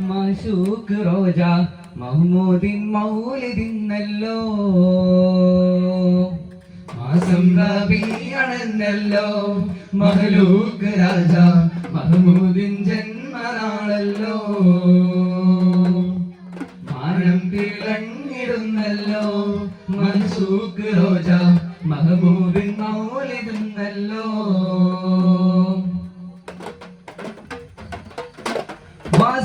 മാഷൂക്ക് റോജ മഹ്മൂദിൻ മൗലിദിന്നല്ലോ. മാസം റബിയാണെന്നല്ലോ മഹ്ലൂക്ക് രാജ മഹ്മൂദിൻ ജന്മനാളല്ലോ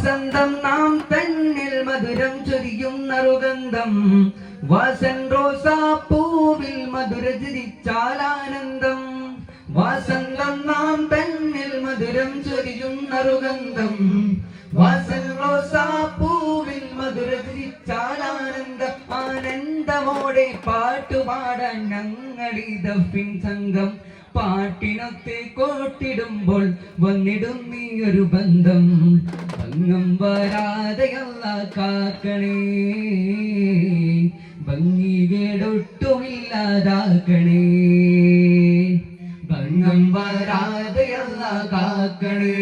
വാസന്തം നാം തന്നിൽ മധുരം ചൊരിയുന്ന റുഗന്ധം. വാസൻ റോസാ പൂവിൽ മധുര ചിരിച്ചാലാനന്ദം വാസന്തം നാം തന്നിൽ മധുരം ചൊരിയുന്ന റുഗന്ധം. വാസൻ റോസാ ഞങ്ങളിതഫിൻ സംഘം പാട്ടിനൊത്തെ കോട്ടിടുമ്പോൾ വന്നിടും നീ ഒരു ബന്ധം. ഭംഗം വരാതെയല്ല കാക്കണേ ഭംഗികേടൊട്ടുമില്ലാതാക്കണേ ഭംഗം വരാതെയല്ല കാക്കണേ.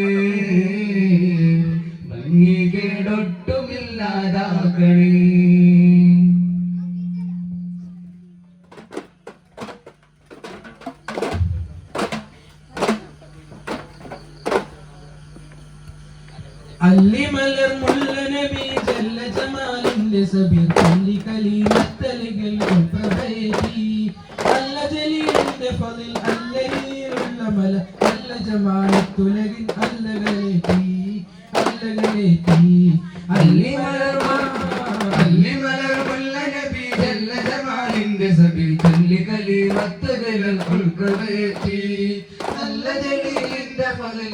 അല്ലിമലർ മുല്ല നബി ജല്ല ജമാലിന്റെ സബീർ ചൊല്ലി കലീമത്തലുകൾ പ്രഭേതി അല്ല ജലീലിന്റെ ഫളിൽ അല്ലയിലുള്ള മല അല്ല ജമാലത്തുലകിൻ അല്ലകളേറ്റി അല്ലകളേറ്റി അല്ലിമലർ അല്ലിമലർ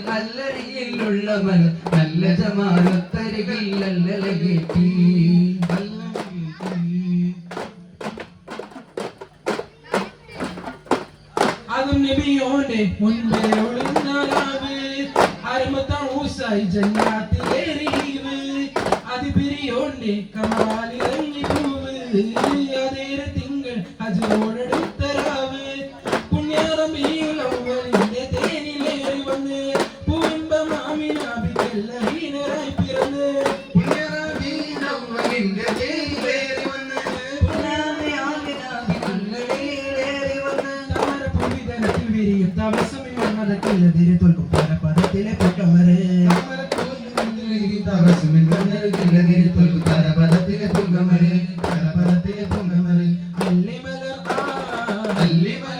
ഫലിൽ നല്ലരിയിലുള്ള മല നല്ല നല്ലലകേറ്റി അതും നബിയോന്റെ മുൻപേ ഒളിഞ്ഞാലാവ്. അരമത്തൂസായി ജന്നാത്തിലേറിവ് അതിപിരിയോന്റെ കമാലിറങ്ങി പൂവ്. മണ്ണതക്കില്ലതിരെ തോൽക്കും. പൊങ്ങമരെ അല്ലിമലർ ആ സകരങ്ങൾ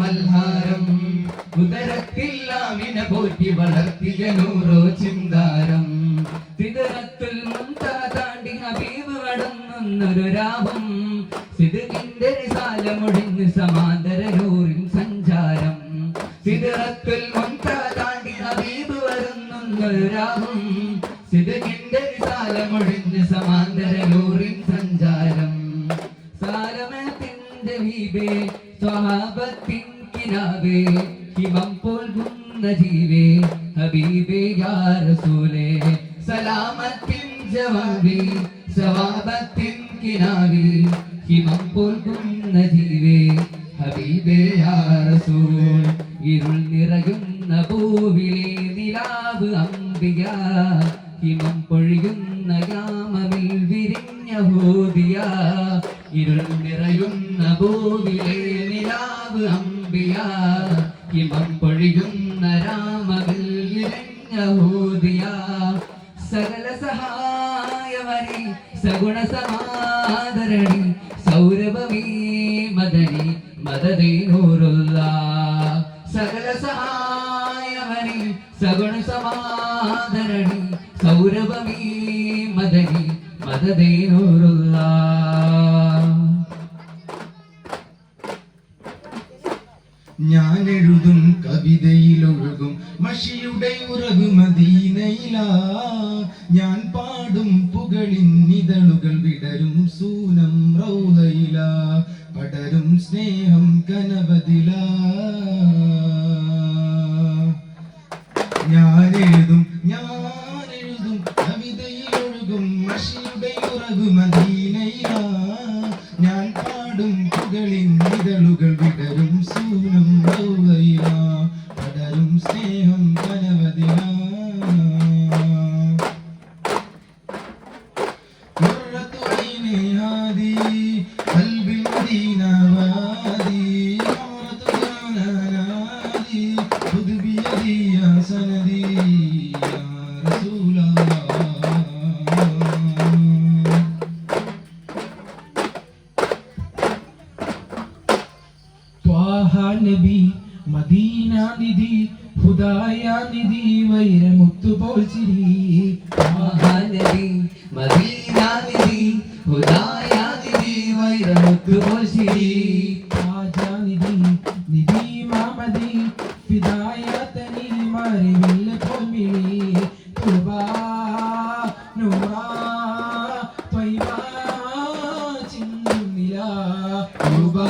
മൽഹാരം ഉദരത്തില്ലാമിനെ പോറ്റി വളർത്തിയ നൂറോ ചിന്താരം. തിതരത്തിൽ താണ്ടി ഹബീബ് കടന്നൊരു രാവും. സിദ്ധിന്റെ സമാന്തര നൂറിൻ സഞ്ചാരം. സിദറത്തുൽ താണ്ടി ഹബീബ് വരുന്നൊരു രാപം സിദ്ധിന്റെ സാലമൊടിഞ്ഞ് സമാന്തര nadie സഗുണ സമാദരണി സൗരഭമീ മദനി മദദീനൂറുള്ള സകല സഹായമണി സഗുണ സമാദരണി സൗരഭമീ മദനി മദദീനൂറുള്ള ഞാൻ എഴുതും കവിതയിലൊഴുകും മഷിയുടെ ഉറകു മദീനയിലാ. ഞാൻ പാടും പുകളിൻ നിതളുകൾ വിടരും സൂനം റൗലയില പടരും സ്നേഹം കനവതില. ഞാനെഴുതും ഞാനെഴുതും കവിതയിൽ ഒഴുകും മഷിയുടെ ഉറകു മദീനയില. ഞാൻ പാടും പുകളിൻ ഇതളുകൾ വിടരും സൂനം റൗലയില പടരും സ്നേഹം കനവതിലാ. നബി മദീന നിധി ഹുദായ നിധി വൈരമുത്തു പോൽ ചിരി. മഹാനബി മദീനാനിധി ഹുദായാനിധി വൈരമുത്തു പോശിരി ആജ നിധി നിധി മാമതി ഫിദായതനി മറിവിൽ പൊമിളി തുബാ നൂറാ ത്വയ്ബാ ചിന്തുനില തുബാ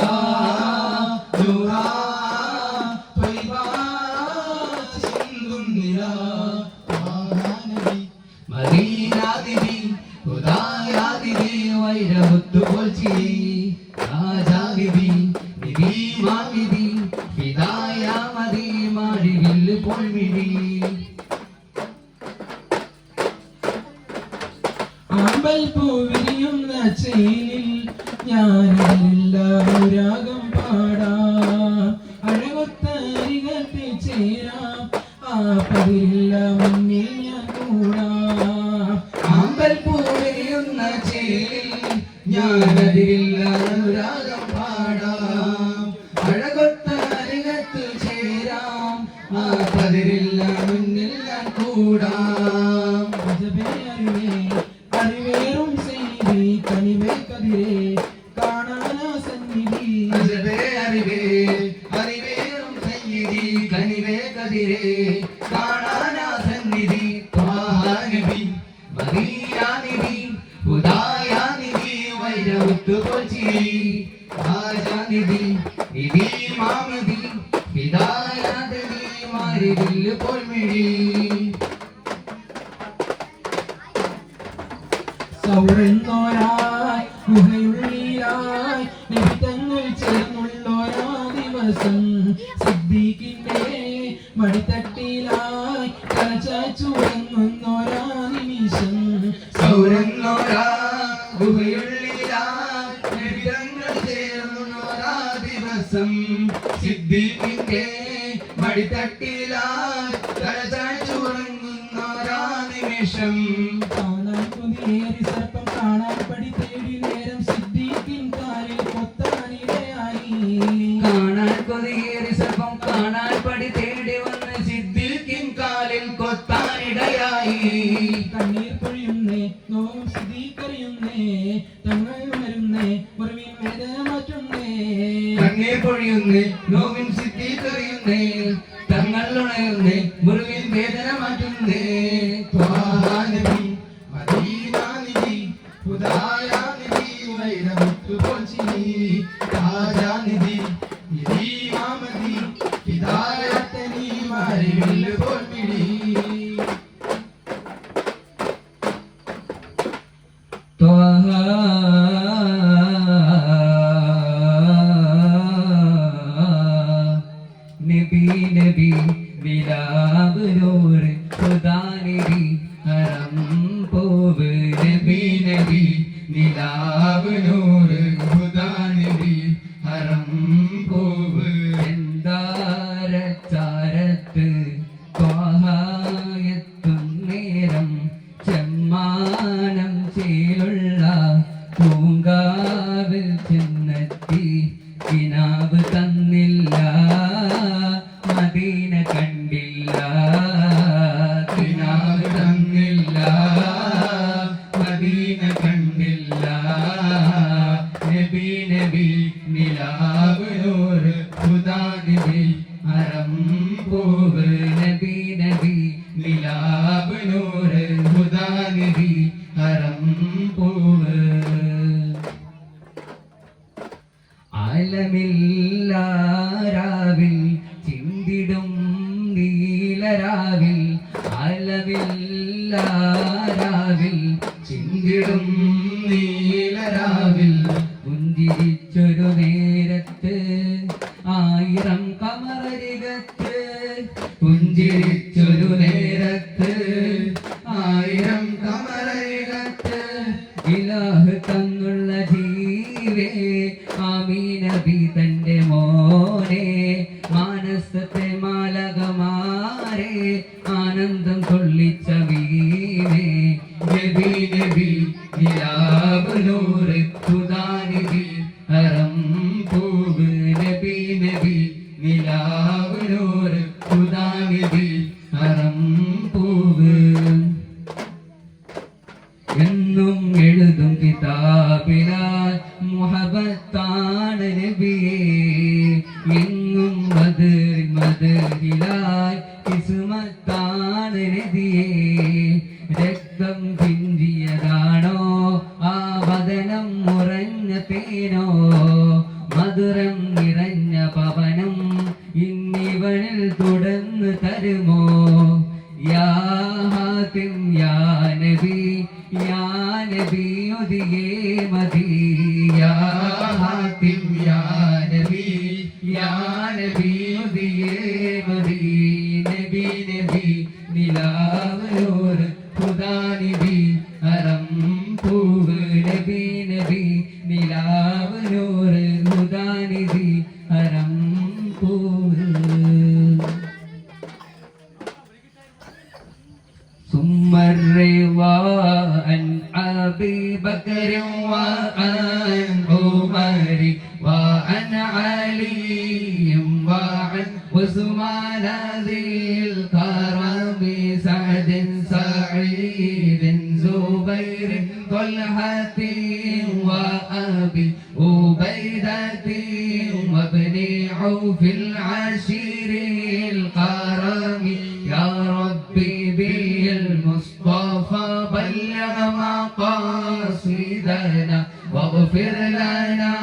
ആമ്പൽ പൂവിരിയുന്ന ചേലിൽ ഞാനില്ല രാഗം പാടാ. അഴകൊത്ത അരികത്തെ ചേരാം ആ പതിരില്ല മുന്നിൽ ഞാൻ കൂടാ. ആമ്പൽ പൂവെറിയുന്ന ചേലിൽ ഞാനതിരില്ല അനുരാഗം പാടാ. അഴകൊത്ത അരികത്ത് ചേരാം ആ പതിരില്ല മുന്നിൽ ഞാൻ കൂടാം. പൊൽമിഴി కోసం సిద్ధికే మడితట్టి നോവും സ്ഥിതിക്കറിയുന്നേ തങ്ങൾ വരുന്നേ മുറിവിൻ വേദന മാറ്റുന്നേ. കണ്ണീർ പൊഴിയുന്നേ നോവിൻ സിദ്ദീഖറിയുന്നേ തങ്ങൾ ഉണയുന്നേ മുറിവിൻ വേദന മാറ്റുന്നേ. સાબરો നബി നബി നിലാവ് നൂറ് ഹറം നബി നബി നിലാവ് നൂറ് ഹറം എന്നും എഴുതും കിതാബിനാൽ മുഹബത്താണ് നബിയെ എന്നും മതിൽ മതിലായി കിസ്മത്താണ് നബിയേ ஞான வீ مقاصدنا واغفر لنا